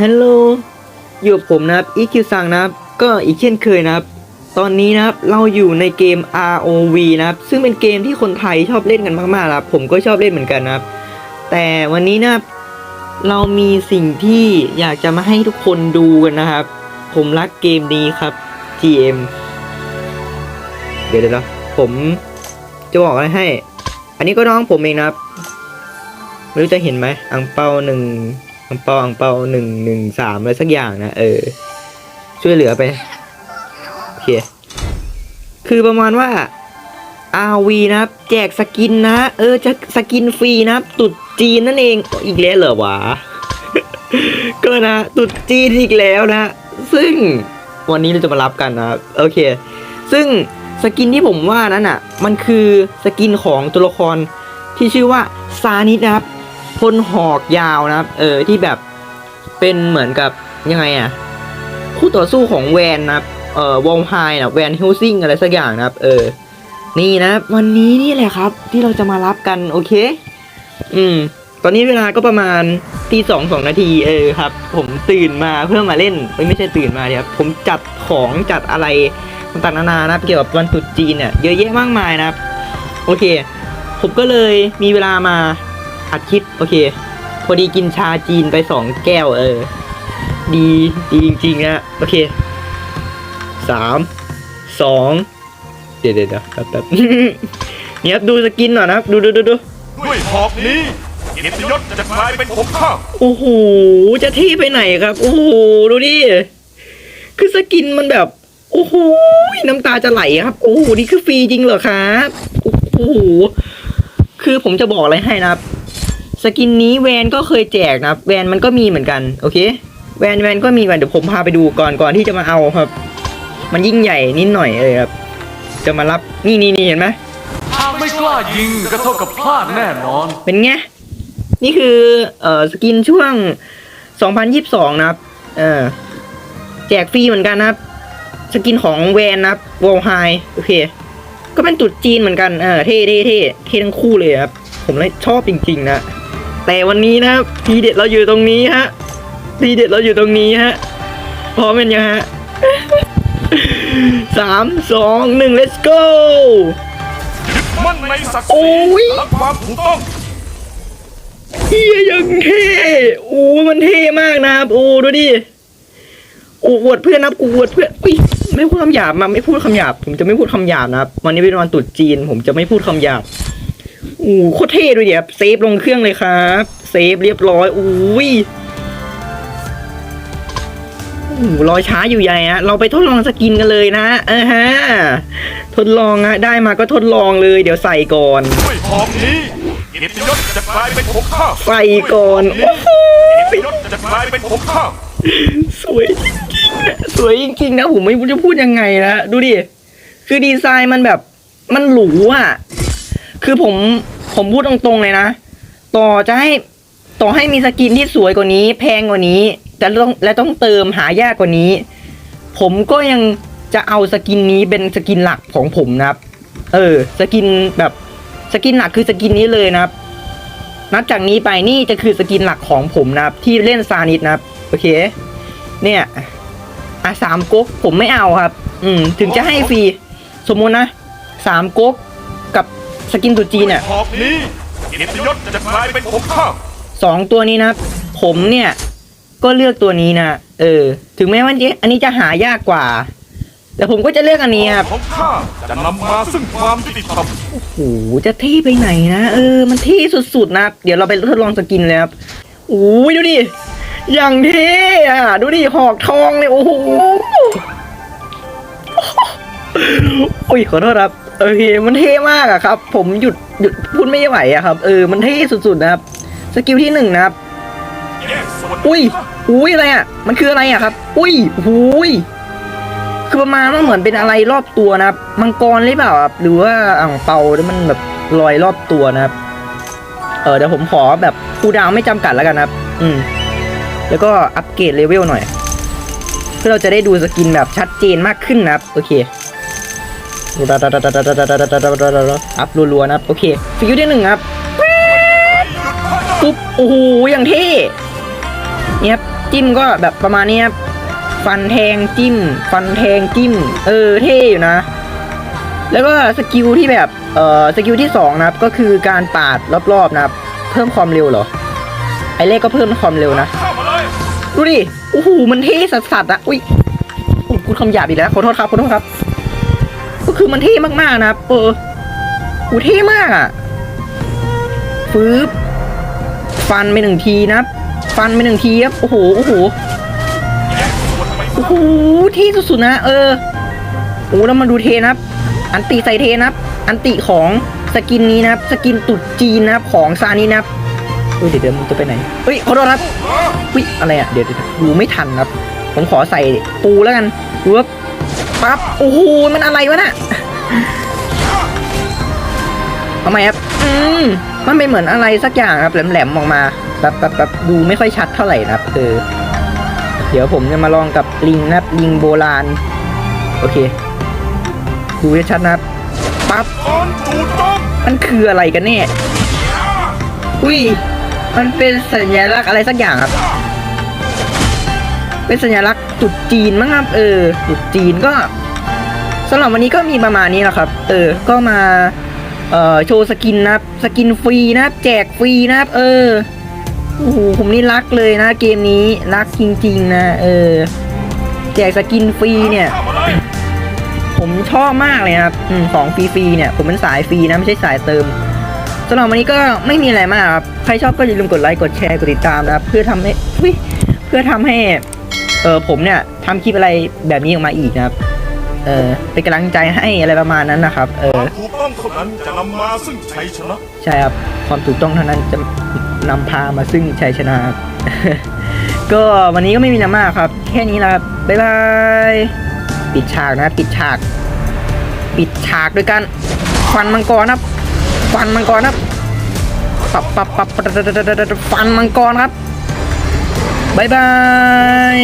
ฮัลโหลอยู่กับผมนะครับอีคิวซังนะครับ ก็อีกเช่นเคยนะครับ ตอนนี้นะครับเราอยู่ในเกม ROV นะครับ ซึ่งเป็นเกมที่คนไทยชอบเล่นกันมากๆนะครับผมก็ชอบเล่นเหมือนกันนะครับ แต่วันนี้นะครับ เรามีสิ่งที่อยากจะมาให้ทุกคนดูกันนะครับ ผมรักเกมนี้ครับ GM เดี๋ยวเดี๋ยวนะผมจะบอกอะไรให้ อันนี้ก็น้องผมเองนะครับ ไม่รู้จะเห็นไหมอังเปาหนึ่ง อังเปาอังเปาหนึ่งหนึ่งสามอะไรสักอย่างนะเออ ช่วยเหลือไปโอเคคือประมาณว่า RV นะครับ แจกสกินนะ เออจะสกินฟรีนะตุดจีนนั่นเองอีกแล้วเหรอวะก็นะตุดจีนอีกแล้วนะ ซึ่งวันนี้เราจะมารับกันนะโอเค ซึ่งสกินที่ผมว่านั้นอะ มันคือสกินของตัวละครที่ชื่อว่าซานิสนะครับ พลหอกยาวนะครับ เออที่แบบเป็นเหมือนกับยังไงอะคู่ต่อสู้ของแวนนะครับเอ่อวอลไฮนะแวนฮิลซิงอะไรสักอย่างนะครับ เออ นี่นะวันนี้นี่แหละครับ ที่เราจะมารับกันโอเค อืม ตอนนี้เวลาก็ประมาณตีสองสองนาทีเออครับ ผมตื่นมาเพื่อมาเล่นไม่ใช่ตื่นมาเดี๋ยผมจัดของจัดอะไรต่างๆนานานะเกี่ยวกับวันตรุษจีนเนี่ยเยอะแยะมากมายนะครับ โอเค ผมก็เลยมีเวลามา อัดคลิป โอเค พอดีกินชาจีนไปสองแก้วเออ ดีดีจริงๆนะโอเคสามสองเดี๋ยวเดี๋ยวเดี๋ยวแป๊บแป๊บเนี่ยครับดูสกินหน่อยนะครับ ดูดูดูดูด้วยหอกนี้เกียรติยศจะกลายเป็นของข้าโอ้โหจะเที่ไปไหนครับ โอ้โหดูดิคือสกินมันแบบ โอ้โหน้ำตาจะไหลครับ โอ้โหนี่คือฟรีจริงเหรอครับ โอ้โหคือผมจะบอกอะไรให้นะครับ สกินนี้แวนก็เคยแจกนะครับแวนมันก็มีเหมือนกันโอเค แวนแวนก็มีกันเดี๋ยวผมพาไปดูก่อนก่อนที่จะมาเอาครับ มันยิ่งใหญ่นิดหน่อยเลยครับ จะมารับนี่นี่นี่เห็นไหมถ้าไม่กล้ายิงก็เท่ากับพลาดแน่นอน เป็นไงนี่คือเอ่อสกินช่วง 2022 นะครับเออแจกฟรีเหมือนกันนะครับ สกินของแวนนะครับวอลไฮโอเค ก็เป็นตุดจีนเหมือนกันเออเท่เท่เท่เท่ทั้งคู่เลยครับ ผมเลยชอบจริง ๆ นะ แต่วันนี้นะครับทีเด็ดเราอยู่ตรงนี้ฮะทีเด็ดเราอยู่ตรงนี้ฮะพร้อมเป็นยังฮะสามสองหนึ่ง let's go มั่นในศักดิ์ศโอ้รียและความถูกต้องเฮียยังเท่โอ้มันเท่มากนะครับโอ้ดูดิโอ้อวดเพื่อนนะครับกูอวดเพื่อนอุ้ยไม่พูดคำหยาบมาไม่พูดคำหยาบ ผมจะไม่พูดคำหยาบนะครับ วันนี้เป็นวันตรุษจีน ผมจะไม่พูดคำหยาบโอ้โคตรเท่ด้วยเดี๋ยวเซฟลงเครื่องเลยครับเซฟเรียบร้อยอุ้ยโอ้โหรอช้าอยู่ใหญ่ฮะเราไปทดลองสกินกันเลยนะเออฮะทดลองฮะได้มาก็ทดลองเลย เดี๋ยวใส่ก่อนด้วยหอกนี้เกียรติยศจะกลายเป็นของข้าใส่ก่อนด้วยหอกนี้เกียรติยศจะกลายเป็นของข้าสวยจริงๆอะสวยจริงๆนะผมไม่รู้จะพูดยังไงนะดูดิคือดีไซน์มันแบบมันหรูอะคือผม ผมพูดตรงๆเลยนะ ต่อจะให้ต่อให้มีสกินที่สวยกว่านี้ แพงกว่านี้แต่ต้องและต้องเติมหายากกว่านี้ ผมก็ยังจะเอาสกินนี้เป็นสกินหลักของผมนะครับ เออ สกินแบบสกินหลักคือสกินนี้เลยนะครับ นับจากนี้ไปนี่จะคือสกินหลักของผมนะครับ ที่เล่นซานิสนะครับ โอเค เนี่ยอะสามก๊กผมไม่เอาครับ อืม ถึงจะให้ฟรี สมมุตินะสามก๊ก สกินตุจีนด้วเนี่ยยหอกนี้เกียรติยศจะกลายเป็นของข้าสองตัวนี้นะ ผมเนี่ย ก็เลือกตัวนี้นะเออ ถึงแม้ว่าอันนี้จะหายากกว่า แต่ผมก็จะเลือกอันนี้ครับของข้าจะนำมาซึ่งความยุติธรรมโอ้โหจะเท่ไปไหนนะเออ มันเท่สุดๆนะเดี๋ยวเราไปทดลองสกินเลยครับโอ้ยดูดิอย่างเท่อะดูดิหอกทองเลยโอ้โหโอ้ยขอโทษครับ โอเคมันเท่มากอะครับ ผมหยุดหยุดพูดไม่ไหวอะครับ เออมันเท่สุดๆนะครับ สกิลที่หนึ่งนะครับ อุ้ยอุ้ยอะไรอะมันคืออะไรอะครับ อุ้ยอุ้ยคือประมาณว่าเหมือนเป็นอะไรรอบตัวนะครับ มังกรหรือเปล่าครับหรือว่าอ่างเปาที่มันแบบลอยรอบตัวนะครับ เออเดี๋ยวผมขอแบบคูดาวไม่จำกัดแล้วกันนะครับ อืม แล้วก็อัปเกรดเลเวลหน่อย เพื่อเราจะได้ดูสกินแบบชัดเจนมากขึ้นนะครับ โอเค อัพรัวๆนะครับโอเคสกิลที่หนึ่งครับปุ๊บโอ้โหอย่างเท่เนี่ยครับจิ้มก็แบบประมาณนี้ครับฟันแทงจิ้ม ฟันแทงจิ้ม เออเท่อยู่นะ แล้วก็สกิลที่แบบเอ่อสกิลที่สองนะครับก็คือการปาดรอบๆนะครับ เพิ่มความเร็วเหรอ ไอเลขก็เพิ่มความเร็วนะ ดูดิโอ้โหมันเท่สัสๆอะอุ้ยโอ้กูดคำหยาบอีกแล้วขอโทษครับขอโทษครับ คือมันเท่มากๆนะครับ เออโอ้เท่มากอะฟืบฟันไปหนึ่งทีนะครับ ฟันไปหนึ่งทีครับโอ้โหโอ้โหโอ้โหเท่สุดๆนะ เออโอ้แล้วมาดูเทนะครับ อันติใส่เทนะครับ อันติของสกินนี้นะครับ สกินตุดจีนนะครับ ของซานี้นะครับเฮ้ยเดี๋ยวเดี๋ยวมันจะไปไหนเฮ้ยขอโทษครับวิอะไรอะเดี๋ยวดูไม่ทันครับ ผมขอใส่ปูแล้วกันดูว่า ปั๊บโอ้โหมันอะไรวะน่ะทำไมครับอืมมันเป็นเหมือนอะไรสักอย่างครับ แหลมๆออกมาแบบแบบแบบดูไม่ค่อยชัดเท่าไหร่นะครับเออเดี๋ยวผมจะมาลองกับลิงนะครับลิงโบราณ โอเค ดูให้ชัดนะครับปั๊บมมันคืออะไรกันแน่อุ้ยมันเป็นสัญลักษณ์อะไรสักอย่างครับ เป็นสัญลักษณ์จุดจีนมั้งครับเออจุดจีนก็สำหรับวันนี้ก็มีประมาณนี้แหละครับ เออ ก็มาเอ่อโชว์สกินนะครับสกินฟรีนะครับแจกฟรีนะครับ เออโอ้โหผมนี่รักเลยนะ เกมนี้รักจริงๆนะเออ แจกสกินฟรีเนี่ย ผมชอบมากเลยครับอของฟรีๆเนี่ย ผมเป็นสายฟรีนะไม่ใช่สายเติมสำหรับวันนี้ก็ไม่มีอะไรมากครับใครชอบก็อย่าลืมกดไลค์กดแชร์กดติดตามนะครับ เพื่อทำให้เพื่อทำให้ เออผมเนี่ยทำคลิปอะไรแบบนี้ออกมาอีกนะครับ เออเป็นกำลังใจให้อะไรประมาณนั้นนะครับ เอคอ วามถูกต้องเท่านั้นจะนำมาซึ่งชัยชนะ ใช่ครับความถูกต้องเท่านั้นจะนำพามาซึ่งชัยชนะครับ ก็วันนี้ก็ไม่มีอะไรมากครับ แค่นี้นะครับบ๊ายบาย ปิดฉากนะ ปิดฉาก ปิดฉากด้วยกันฟันมังกรครับฟันมังกรครับปับปับปับปับฟันมังกรครับ บ๊ายบาย